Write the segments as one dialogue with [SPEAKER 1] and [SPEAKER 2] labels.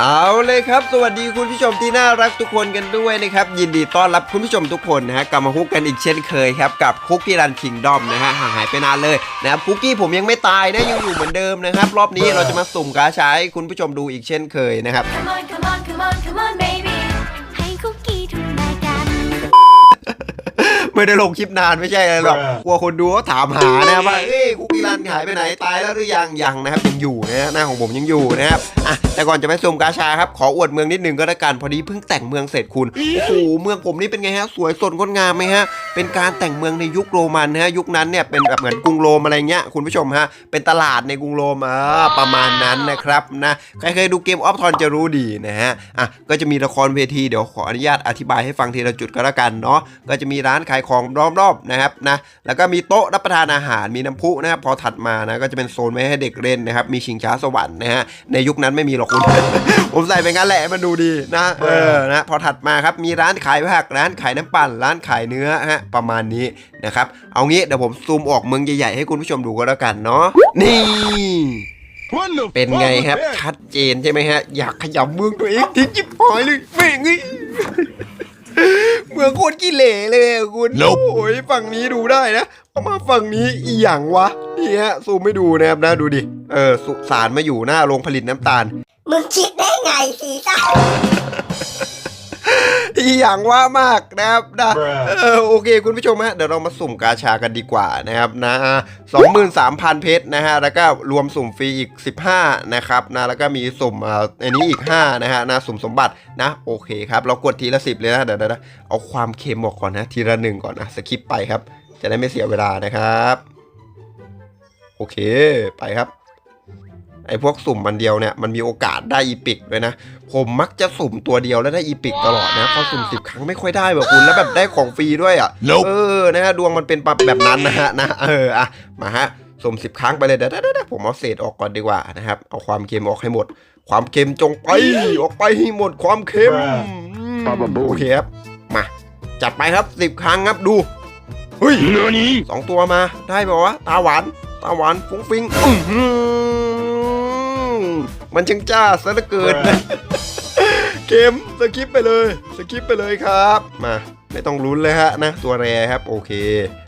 [SPEAKER 1] เอาเลยครับ สวัสดีคุณผู้ชมที่น่ารักทุกคนกันด้วยนะครับ ยินดีต้อนรับคุณผู้ชมทุกคนนะฮะกลับมาคุกกันอีกเช่นเคยครับ กับคุกกี้รันคิงดอมนะฮะห่างหายไปนานเลยนะครับคุกกี้ผมยังไม่ตายนะยังอยู่เหมือนเดิมนะครับ รอบนี้เราจะมาสุ่มกาชาให้คุณผู้ชมดูอีกเช่นเคยนะครับ
[SPEAKER 2] Come on, come on, come on, come on, baby ให้คุกกี้ทุกรายการ
[SPEAKER 1] ไม่ได้ลงคลิปนานไม่ใช่อะไรหรอกกลัวคนดูเขาถามหานะครับว่าเอ้ยคุก กี้รันหายไปไหนตายแล้วหรือยังยังนะครับยังอยู่นะฮะหน้าของผมยังอยู่นะครับอะแต่ก่อนจะไปสุ่มกาชาครับขออวดเมืองนิดนึงก็แล้วกันพอดีเพิ่งแต่งเมืองเสร็จคุณโอ้โหเมืองผมนี่เป็นไงฮะสวยสดงดงามไหมฮะเป็นการแต่งเมืองในยุคโรมันนะฮะยุคนั้นเนี่ยเป็นแบบเหมือนกรุงโรมอะไรเงี้ยคุณผู้ชมฮะเป็นตลาดในกรุงโรมอ่าประมาณนั้นนะครับนะใครเคยดูเกมออฟทอนจะรู้ดีนะฮะอะก็จะมีละครเวทีเดี๋ยวขออนุญาตอธิบายให้ฟังทีละจุดก็แล้วกันเนาะก็จะมีร้านขายของรอบๆนะครับนะแล้วก็มีโต๊ะรับประทานอาหารมีน้ำพุนะครับพอถัดมานะก็จะเป็นโซนไว้ให้เด็กเล่นนะครับ มีชิงช้าสวรรค์นะฮะในยุคนั้นไม่มีหรอกคุณ ผมใส่ไปงั้นแหละให้มันดูดีนะเออนะพอถัดมาครับมีร้านขายผักร้านขายน้ำปั่นร้านขายเนื้อฮะประมาณนี้นะครับเอางี้เดี๋ยวผมซูมออกเมืองใหญ่ๆให้คุณผู้ชมดูก็แล้วกันเนาะนี่เป็นไงครับชัดเจนใช่ไหมฮะ อยากขยำเมืองตัวเองทิ้งจิบหายเลยเม่งงี้ เมืองโคตรขี้เหร่เลยอะคุณ
[SPEAKER 3] Nope
[SPEAKER 1] โอ้ยฝั่งนี้ดูได้นะพอมาฝั่งนี้อีหยังวะนี่ฮะซูมไม่ดูนะครับนะดูดิเออสุสานมาอยู่หน้าโรงผลิตน้ำตาล
[SPEAKER 4] มึงคิดได้ไงสีซ่า
[SPEAKER 1] อีหยังว่ามากนะครับนะ
[SPEAKER 3] Bruh
[SPEAKER 1] เออโอเค คุณผู้ชมฮะเดี๋ยวเรามาสุ่มกาชากันดีกว่านะครับนะสองหมื่นสามพันเพชรนะฮะแล้วก็รวมสุ่มฟรีอีก 15 นะครับนะแล้วก็มีสุ่มอ่าอันนี้อีก 5 นะฮะนะสุ่มสมบัตินะโอเคครับเรากดทีละ 10 เลยนะเดี๋ยวเดี๋ยวเดี๋ยวเอาความเค็มออกก่อนนะทีละหนึ่งก่อนนะสคิปไปครับ จะได้ไม่เสียเวลานะครับ โอเคไปครับ ไอ้พวกสุ่มมันเดียวเนี่ยมันมีโอกาสได้อีพิกด้วยนะ ผมมักจะสุ่มตัวเดียวแล้วได้อีพิกตลอดนะพอสุ่มสิบครั้งไม่ค่อยได้แบบคุณแล้วแบบได้ของฟรีด้วยอะ
[SPEAKER 3] Nope
[SPEAKER 1] เออนะฮะดวงมันเป็นแบบนั้นนะฮะนะเอออะมาฮะสุ่มสิบครั้งไปเลยเดี๋ยวเดี๋ยวเดี๋ยวผมเอาเศษออกก่อนดีกว่านะครับเอาความเค็มออกให้หมด ความเค็มจงไปออกไปให้หมดความเค็ม
[SPEAKER 3] Bruh
[SPEAKER 1] อืม
[SPEAKER 3] Probably
[SPEAKER 1] โอเคครับมาจัดไปครับสิบครั้งครับดูเฮ้ย
[SPEAKER 3] NANI
[SPEAKER 1] สองตัวมาได้ป่าวะตาหวานตาหวานฟุ้งฟิงอื้อหือ มันช่างจ้าซะเหลือเกินเกมสกิปไปเลย สกิปไปเลยครับ มา ไม่ต้องลุ้นเลยฮะนะ ตัวแรครับ โอเคอะ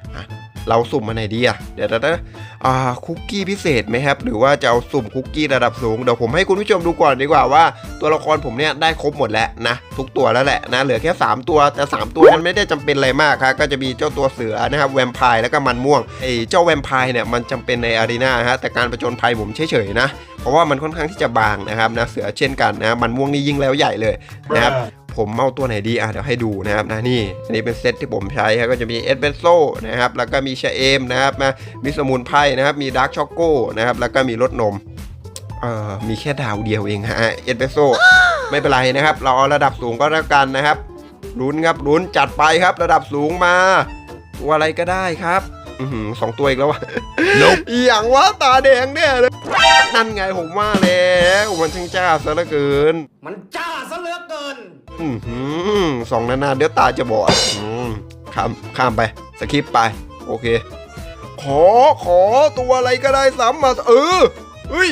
[SPEAKER 1] เราสุ่มมาไหนดีอะเดี๋ยวนะอ่าคุกกี้พิเศษไหมครับ หรือว่าจะเอาสุ่มคุกกี้ระดับสูง เดี๋ยวผมให้คุณผู้ชมดูก่อนดีกว่าว่า ตัวละครผมเนี่ยได้ครบหมดแล้วนะทุกตัวแล้วแหละนะเหลือแค่ 3 ตัวแต่ 3 ตัวมันไม่ได้จำเป็นอะไรมากครับก็จะมีเจ้าตัวเสือนะครับแวมไพร์แล้วก็มันม่วงไอ้เจ้าแวมไพร์เนี่ยมันจำเป็นในอารีนาฮะแต่การประจนภัยผมเฉยๆนะ เพราะว่ามันค่อนข้างที่จะบางนะครับนะเสือเช่นกันนะมันม่วงนี่ยิ่งแล้วใหญ่เลยนะครับ ผมเอาตัวไหนดีอะเดี๋ยวให้ดูนะครับนะนี่อันนี้เป็นเซตที่ผมใช้ครับก็จะมีเอสเปรสโซ่นะครับแล้วก็มีชาเอมนะครับนะมีสมุนไพรนะครับมีดาร์กช็อกโก้นะครับแล้วก็มีรสนมเอ่อมีแค่ดาวเดียวเองฮะเอสเปรสโซ่ไม่เป็นไรนะครับเราเอาระดับสูงก็แล้วกันนะครับลุ้นครับลุ้นจัดไปครับระดับสูงมาตัวอะไรก็ได้ครับอือหือสองตัวอีกแล้ววะ
[SPEAKER 3] Nope
[SPEAKER 1] อหย่างว่าตาแดงเนี่ยเลยนั่นไงผมว่าแล้วมันช่างจ้าซะเหลือเกิน
[SPEAKER 5] มันจ้าซะเหลือเกิน
[SPEAKER 1] อือหือสองนานๆเดี๋ยวตาจะบอดอืมข้ามข้ามไปสคริปไป โอเค ขอขอตัวอะไรก็ได้ซ้ำมา เออเฮ้ย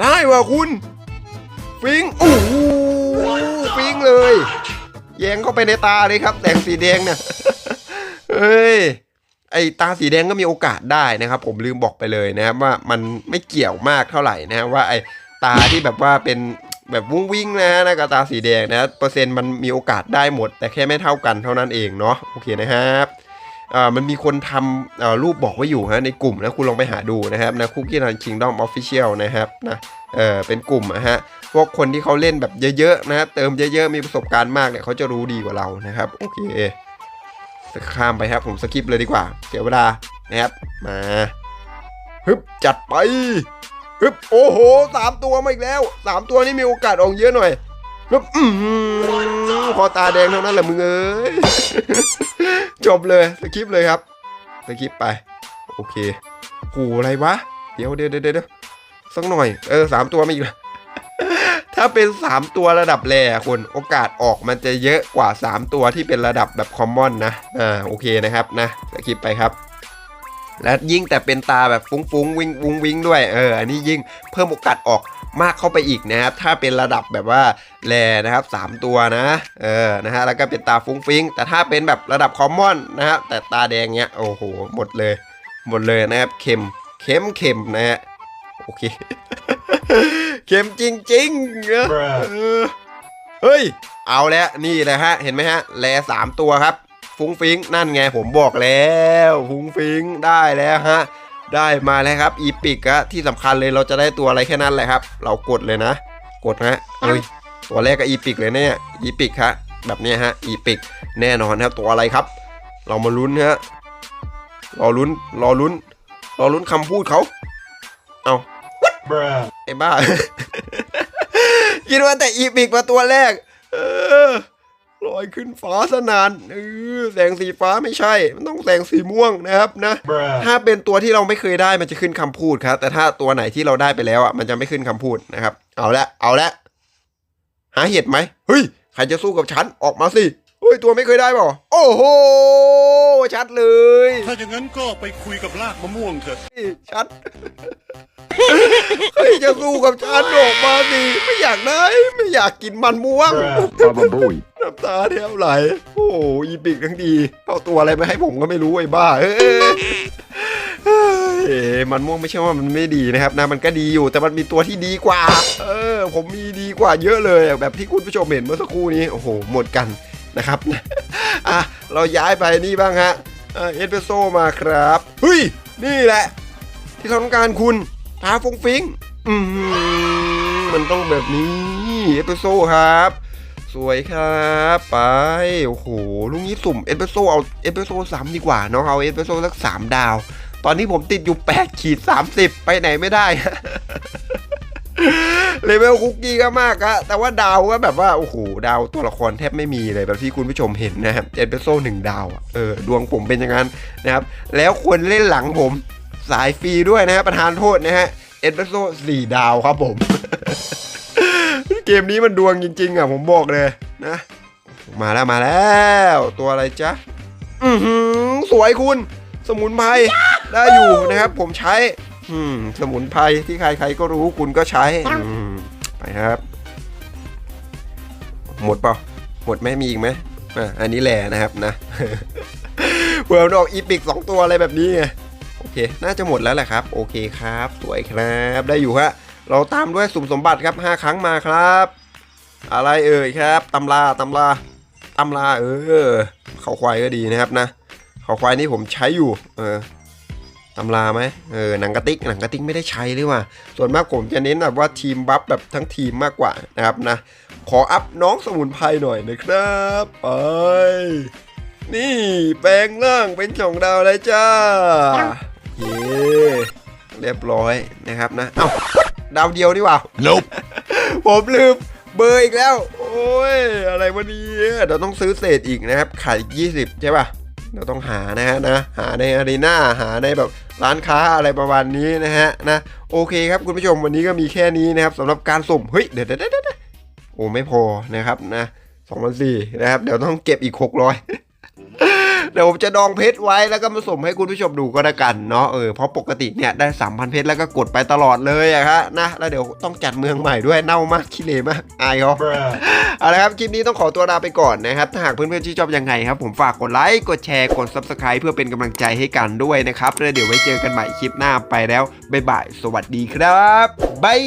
[SPEAKER 1] ได้ว่ะคุณ ฟิงอู้หูฟิงเลย แยงเข้าไปในตาเลยครับ แดงสีแดงเนี่ยเฮ้ยไอตาสีแดงก็มีโอกาสได้นะครับ ผมลืมบอกไปเลยนะครับว่ามันไม่เกี่ยวมากเท่าไหร่นะครับว่าไอตาที่แบบว่าเป็น แบบวุ้งวิ่งนะฮะนะกับตาสีแดงนะเปอร์เซ็นต์มันมีโอกาสได้หมด แต่แค่ไม่เท่ากันเท่านั้นเองเนาะโอเคนะครับอ่ามันมีคนทำเอ่อรูปบอกไว้อยู่ฮะในกลุ่มนะคุณลองไปหาดูนะครับนะคุกกี้รันคิงดอมออฟฟิเชียลนะครับนะเออเป็นกลุ่มอะฮะพวกคนที่เขาเล่นแบบเยอะๆนะครับเติมเยอะๆมีประสบการณ์มากเนี่ยเขาจะรู้ดีกว่าเรานะครับโอเคข้ามไปครับผมสกิปเลยดีกว่าเสียเวลานะครับมาฮึบจัดไป ฮึบโอ้โหสามตัวมาอีกแล้วสามตัวนี้มีโอกาสออกเยอะหน่อยฮึบอืมพอตาแดงเท่านั้นแหละมึงเอ้ยจบเลยสกิปเลยครับสกิปไป โอเคโหอะไรวะเดี๋ยวเดี๋ยวเดี๋ยวเดี๋ยวสักหน่อย เออสามตัวมาอีกแล้วถ้าเป็น 3 ตัวระดับแรคุณโอกาสออกมันจะเยอะกว่า 3 ตัวที่เป็นระดับแบบคอมมอนนะ อ่า โอเคนะครับนะสกิปไปครับ และยิ่งแต่เป็นตาแบบฟุ้งฟุ้งๆวิงวุ้งวิงด้วยเอออันนี้ยิ่งเพิ่มโอกาสออกมากเข้าไปอีกนะครับ ถ้าเป็นระดับแบบว่าแรนะครับ 3 ตัวนะ เออ นะฮะ แล้วก็เป็นตาฟุ้งฟิ้ง แต่ถ้าเป็นแบบระดับคอมมอนนะครับแต่ตาแดงเนี้ย โอ้โห หมดเลย หมดเลยนะครับ เข็ม เข็มเข็มนะฮะ โอเค เข็มจริงๆนะเออเฮ้ย เอาแล้ว นี่นะฮะ เห็นไหมฮะ แลสามตัวครับ ฟุ้งฟิ้งนั่นไงผมบอกแล้วฟุ้งฟิ้งได้แล้วฮะได้มาแล้วครับอีพิกอะที่สำคัญเลยเราจะได้ตัวอะไรแค่นั้นแหละครับ เรากดเลยนะ กดนะเฮ้ยตัวแรกก็อีพิกเลยเนี่ยอีพิกฮะแบบเนี้ยฮะอีพิกแน่นอนครับตัวอะไรครับ เรามาลุ้นฮะรอลุ้นรอลุ้นรอลุ้นคำพูดเขาเอาไอ้บ้าคิดว่าแต่อีพิกมาตัวแรก เออล อยขึ้นฟ้าสนานเออแสงสีฟ้าไม่ใช่ มันต้องแสงสีม่วงนะครับนะ ถ้าเป็นตัวที่เราไม่เคยได้มันจะขึ้นคำพูดครับ แต่ถ้าตัวไหนที่เราได้ไปแล้วอะมันจะไม่ขึ้นคำพูดนะครับ เอาละเอาละหาเห็ดไหมเฮ้ยใครจะสู้กับฉันออกมาสิเฮ้ยตัวไม่เคยได้เปล่าโอ้โหชัดเลย
[SPEAKER 3] ถ้าอย่างนั้นก็ไปคุยกับลากมะม่วงเถอะ
[SPEAKER 1] ชัดเฮ้ยจะสู้กับฉันออกมาสิไม่อยากได้ ไม่อยากกินมันม่วง
[SPEAKER 6] Baba Booey.
[SPEAKER 1] น้ำตาแทบไหล โอ้โหอีปิกทั้งดีเอาตัวอะไรมาให้ผมก็ไม่รู้ไอ้บ้า เอ้ยเอ้ยมันม่วงไม่ใช่ว่ามันไม่ดีนะครับนะมันก็ดีอยู่แต่มันมีตัวที่ดีกว่า เออ ผมมีดีกว่าเยอะเลย แบบที่คุณผู้ชมเห็นเมื่อสักครู่นี้ โอ้โห หมดกันนะครับ อะ เราย้ายไปนี่บ้างฮะ เอสเปรสโซมาครับ เฮ้ย นี่แหละ ที่เขาต้องการคุณท้าฟงฟิง อือหือมันต้องแบบนี้ เอสเปรสโซครับ สวยครับไปโอ้โหลุงนี้สุ่มเอสเปรสโซเอาเอสเปรสโซสามดีกว่าเนาะเอาเอสเปรสโซสักสามดาว ตอนนี้ผมติดอยู่8ขีด30ไปไหนไม่ได้เลเวลคุกกี้ก็มากอะแต่ว่าดาวก็แบบว่า โอ้โห ดาวตัวละครแทบไม่มีเลยแบบที่คุณผู้ชมเห็นนะครับเอสเปรสโซหนึ่งดาวเออ ดวงผมเป็นอย่างนั้นนะครับ แล้วควรเล่นหลังผมสายฟรีด้วยนะฮะประธานโทษนะฮะเอสเปรสโซสี่ดาวครับผม เกมนี้มันดวงจริง ๆ อะ ผมบอกเลยนะ มาแล้วมาแล้ว ตัวอะไรจ๊ะ อือหือสวยคุณ สมุนไพรได้อยู่นะครับ ผมใช้ อืม สมุนไพรที่ใครๆก็รู้คุณก็ใช้อืมไปครับ หมดเปล่าหมดไหมมีอีกไหมอะอันนี้แหละนะครับนะเผื่อมันออกอีพิกสองตัวอะไรแบบนี้ไงโอเค น่าจะหมดแล้วแหละครับ โอเคครับ สวยครับ ได้อยู่ฮะ เราตามด้วยสุ่มสมบัติครับ 5 ครั้งมาครับ อะไรเอ่ยครับตำราตำราตำราเออเขาควายก็ดีนะครับนะเขาควายนี่ผมใช้อยู่ เออตำราไหมเออหนังกระติกหนังกระติกไม่ได้ใช้เลยว่ะส่วนมากผมจะเน้นแบบว่าทีมบัฟแบบทั้งทีมมากกว่านะครับนะ ขออัพน้องสมุนไพรหน่อยนะครับไปนี่แปลงร่างเป็นสองดาวเลยจ้าโอเคเรียบร้อยนะครับนะ เอ้า ดาวเดียวดีกว่า
[SPEAKER 6] Nope.
[SPEAKER 1] ผมลืมเบอร์อีกแล้ว โอ้ย อะไรวะเนี่ยเดี๋ยวต้องซื้อเศษอีกนะครับ ขายอีก20ใช่ป่ะเดี๋ยวต้องหานะฮะนะ หาในอารีนาหาในแบบร้านค้าอะไรประมาณนี้นะฮะนะ โอเคครับคุณผู้ชมวันนี้ก็มีแค่นี้นะครับสำหรับการสุ่ม เฮ้ย เดี๋ยวเดี๋ยวเดี๋ยวเดี๋ยวโอ้ไม่พอนะครับนะ2,004นะครับ เดี๋ยวต้องเก็บอีก600 เดี๋ยวผมจะดองเพชรไว้แล้วก็มาส่งให้คุณผู้ชมดูก็แล้วกันเนาะเออเพราะปกติเนี่ยได้3,000เพชรแล้วก็กดไปตลอดเลยอะฮะนะแล้วเดี๋ยวต้องจัดเมืองใหม่ด้วยเน่ามากขี้เหร่มากอายเขาเอาละครับคลิปนี้ต้องขอตัวลาไปก่อนนะครับถ้าหากเพื่อนๆที่ชอบยังไงครับผมฝากกดไลค์กดแชร์กด Subscribe เพื่อเป็นกำลังใจให้กันด้วยนะครับแล้วเดี๋ยวไว้เจอกันใหม่คลิปหน้าไปแล้วบ๊ายบายสวัสดีครับบาย